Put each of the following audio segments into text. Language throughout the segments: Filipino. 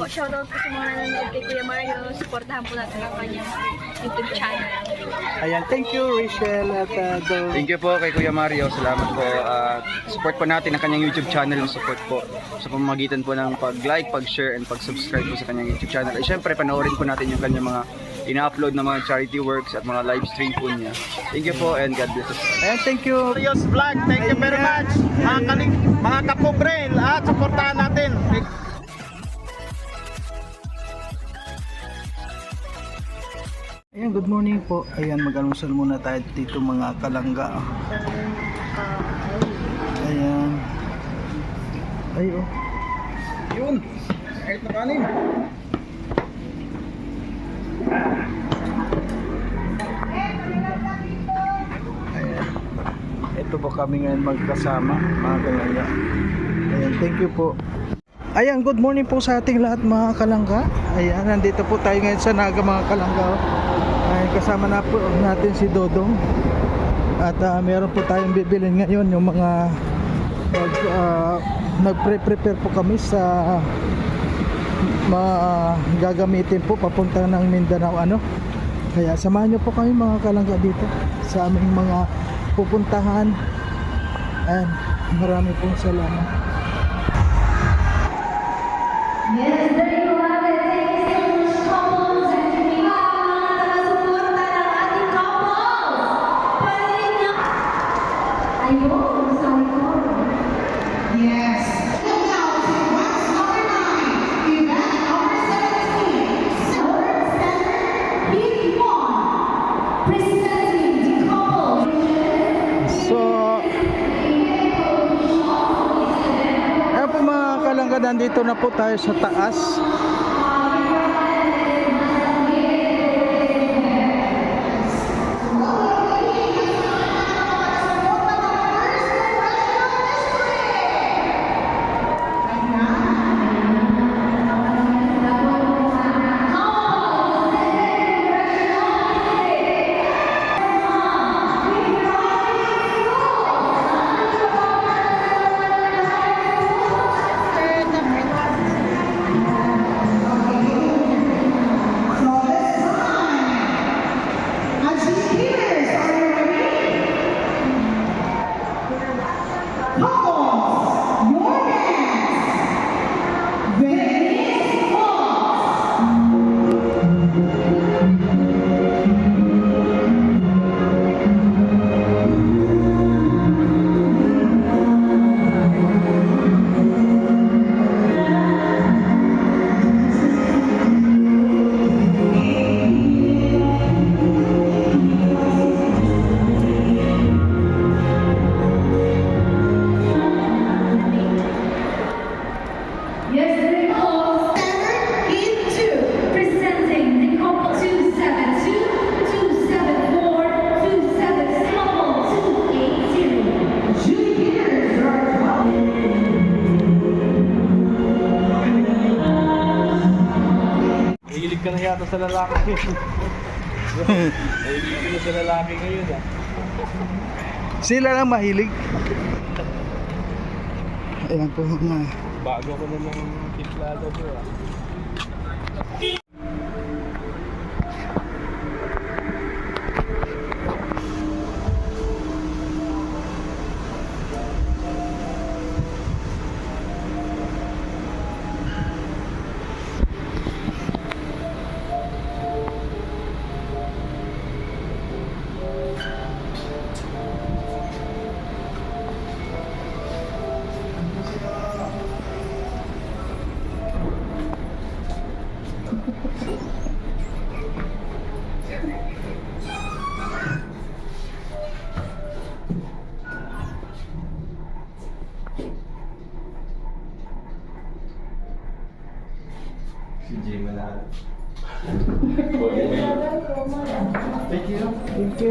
Po, shoutout po sa mga nanonood kay Kuya Mario. Supportahan po natin ang kanyang YouTube channel. Ayan, thank you Rachel at uh, Dol. Thank you po kay Kuya Mario. Salamat po. At support po natin ang kanyang YouTube channel. Support po sa pamamagitan po ng pag-like, pag-share, and pag-subscribe po sa kanyang YouTube channel. At syempre, panoorin po natin yung kanyang mga ina-upload na mga charity works at mga live stream po niya. Thank you po and God bless us. Ayan, thank you. Marios Vlog, thank you very much. Mga, kaling, mga kapobrel, at supportahan natin. Ayan, good morning po. Ayan, mag-almusal muna tayo dito mga kalangga. Ayan. Ay, oh. Yun! Kahit na kanin. Ayan. Ito po kami ngayon magkasama, mga kalangga. Ayan, thank you po. Ayan, good morning po sa ating lahat mga kalangga. Ayan, nandito po tayo ngayon sa Naga mga kalangga. Ayan, kasama na po natin si Dodong. At ah, meron po tayong bibilin ngayon yung mga mag, ah, nagpre-prepare po kami sa mga gagamitin po papunta ng Mindanao ano. Kaya samahan niyo po kami mga kalangga dito sa aming mga pupuntahan. And marami pong salamat. Po tayo sa taas. Lalaki. Mahilig ka na sa ngayon ah. Sila lang mahilig. Ayan po mga Bago ko namang kitlado bro ah.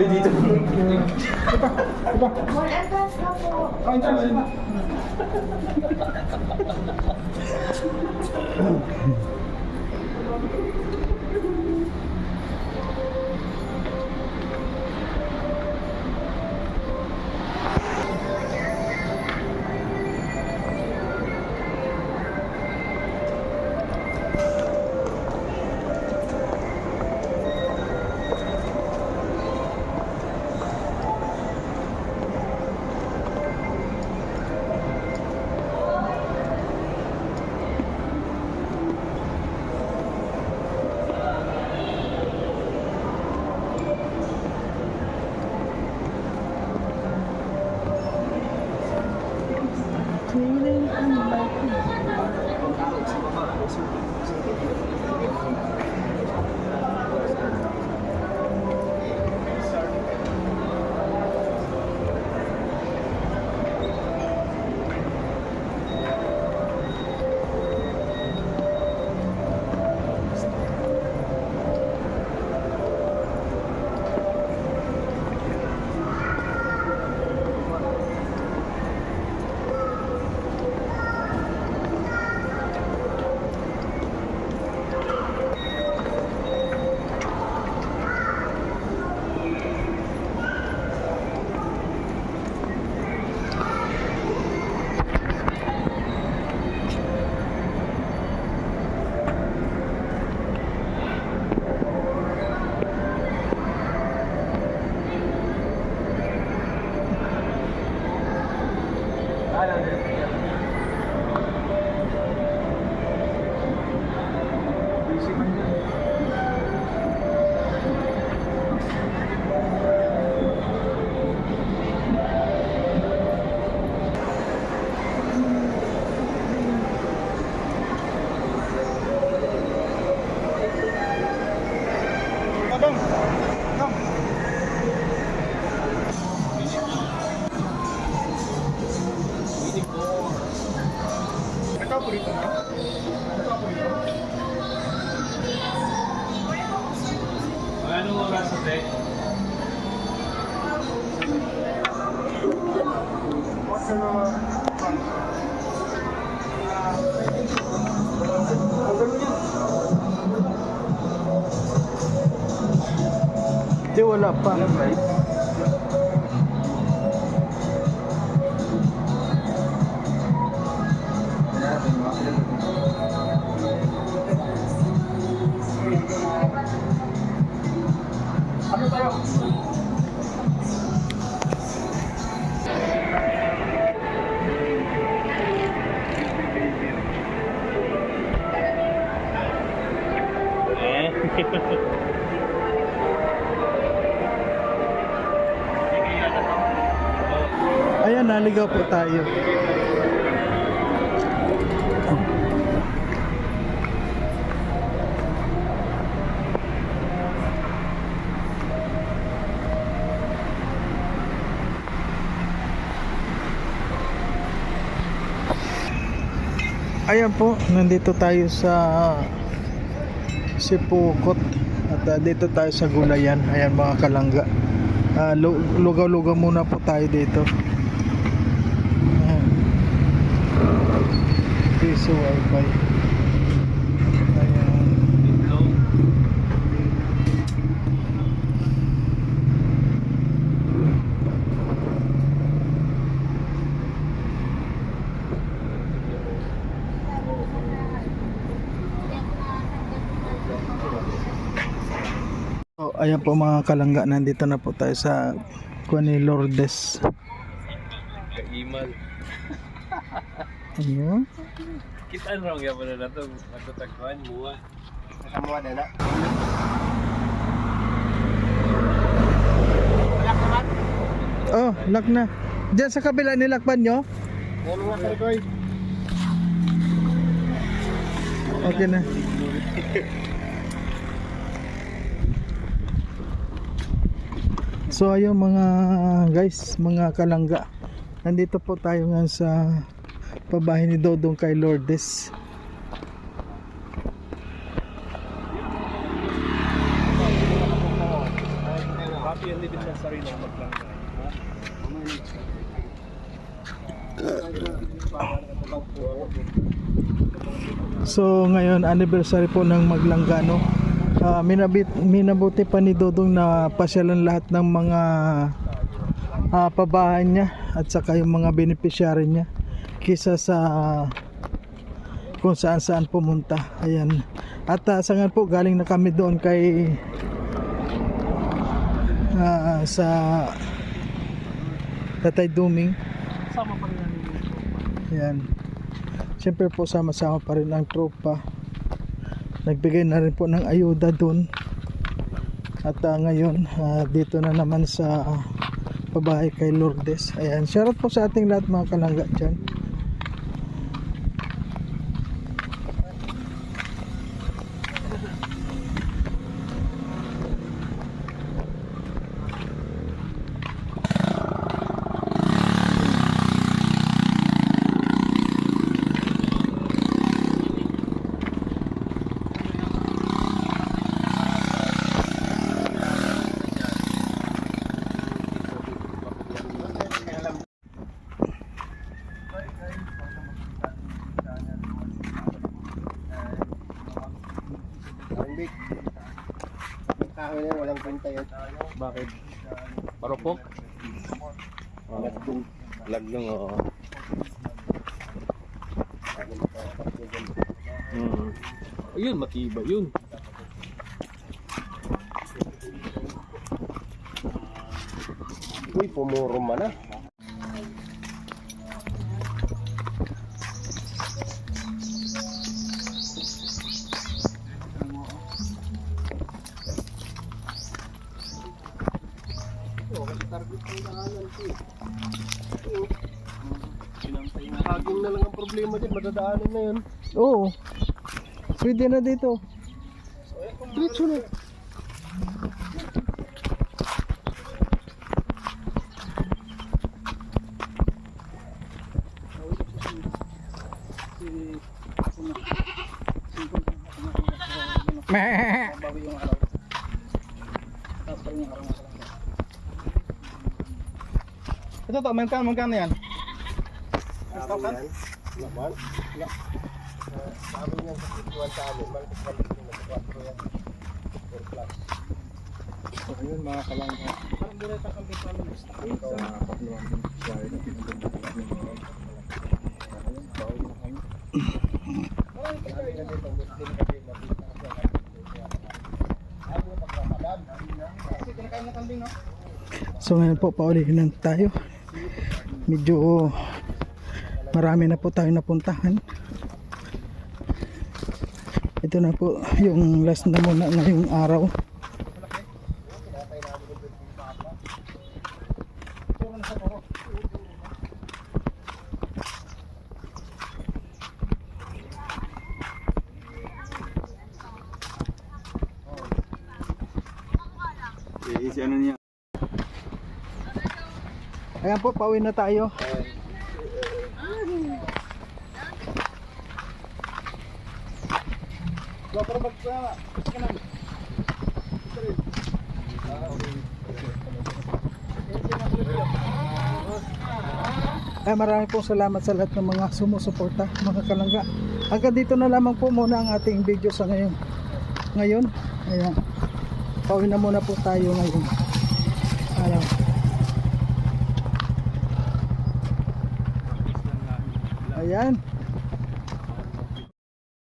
Eh, dito. Iba, iba. More entrance na po. Oh, entrance. Iba. Di wala pa. Ayan, naligaw po tayo. Ayan po, nandito tayo sa Sipukot at ah, dito tayo sa Gulayan. Ayan mga kalangga. Lu- lugaw-lugaw muna po tayo dito. Ayan. Piso wifi. Ayan po mga kalangga, nandito na po tayo sa Kuan ni Lourdes. Imal. Ayun. Kita nang ya pada nato matutagpuan buwa. Kamuha na na. Oh, lock na. Diyan sa kabila nilakban nyo? Ano nga kay Koy? Okay na. So ayun mga guys, mga kalangga. Nandito po tayo nga sa pabahay ni Dodong kay Lourdes. So ngayon anniversary po ng Maglangga Ah, minabit, minabuti pa ni Dodong na pasyalan lahat ng mga ah, pabahay niya at saka yung mga beneficiary niya kisa sa kung saan saan pumunta. Ayan. At uh, sa ngayon po galing na kami doon kay ah, sa Tatay Duming. Sama pa rin namin. Yan. Siyempre po sama-sama pa rin ang tropa. Nagbigay na rin po ng ayuda doon. At ah, ngayon, ah, dito na naman sa ah, pabahay kay Lourdes. Ayan, shoutout po sa ating lahat mga kalangga dyan. Yun. Bakit? Parupok? Lagbong. Laglong oo. Hmm. Ayun, matibay yun. Uy, pumuro man na. Madadaanan na yun. Oo. Pwede na dito. Diretso na. Ito to, magkano, magkano yan? So ayun mga kalangga. Parang mura ta kami ng gusto. Ikaw na kapluan din sa ina pinagdala ng mga. Ayun, bawal na kami. So ngayon po paulihin lang tayo. Medyo marami na po tayo napuntahan. Ito na po yung last na muna ngayong araw. Eh, ano niya? Ayan po, pauwi na tayo. Ay, marami pong salamat sa lahat ng mga sumusuporta, mga kalangga. Hanggang dito na lamang po muna ang ating video sa ngayon. Ngayon, ayan. Pauwi na muna po tayo ngayon. Ayan. Ayan.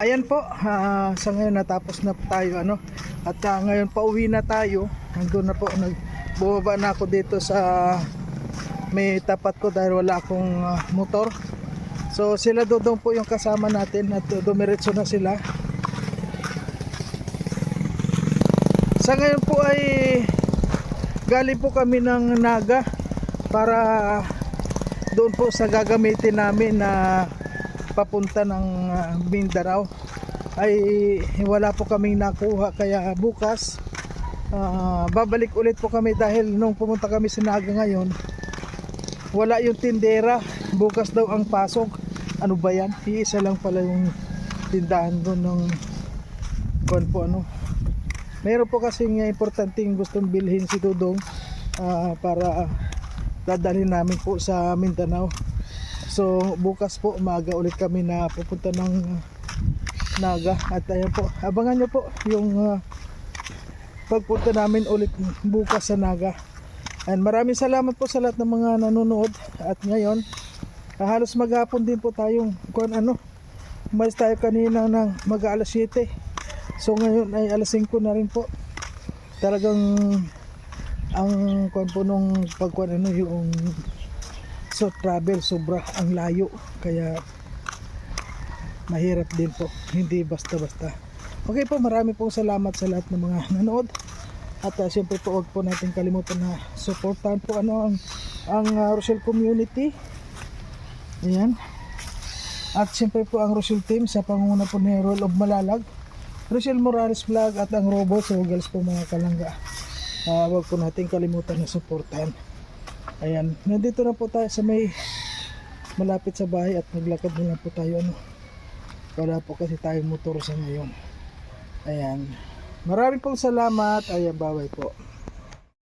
Ayan po, ah, sa ngayon natapos na tayo ano. At ah, ngayon pauwi na tayo. Nandun na po nag bumaba na ako dito sa may tapat ko dahil wala akong ah, motor. So sila dodong po yung kasama natin at uh, dumiretso na sila. Sa ngayon po ay galing po kami ng Naga para doon po sa gagamitin namin na papunta ng ah, Mindanao. Ay wala po kaming nakuha. Kaya bukas ah, babalik ulit po kami dahil nung pumunta kami sa Naga ngayon wala yung tindera. Bukas daw ang pasok. Ano ba yan? Iisa lang pala yung tindahan doon ng kuwan po ano. Meron po kasing uh, importanteng gustong bilhin si Dudong ah, para dadalhin namin po sa Mindanao so bukas po umaga ulit kami na pupunta ng Naga. At ayan po abangan nyo po yung ah, pagpunta namin ulit bukas sa Naga. And maraming salamat po sa lahat ng mga nanonood. At ngayon ah, halos maghapon din po tayong kung ano umalis tayo kanina ng mag alas 7 so ngayon ay alas 5 na rin po. Talagang ang kung po nung pagkuan ano yung so travel sobra ang layo kaya mahirap din po hindi basta basta okay po marami pong salamat sa lahat ng mga nanood at uh, siyempre po wag po natin kalimutan na supportahan po ano ang ang uh, Rochelle community. Ayan. At siyempre po ang Rochelle team sa pangunguna po ni Roll of Malalag. Rochelle Morales Vlog at ang Robo so girls po mga kalangga. Uh, wag po natin kalimutan na supportahan. Ayan. Nandito na po tayo sa may malapit sa bahay at naglakad na lang po tayo ano. Wala po kasi tayong motor sa ngayon. Ayan. Maraming pong salamat. Ayan, baway po.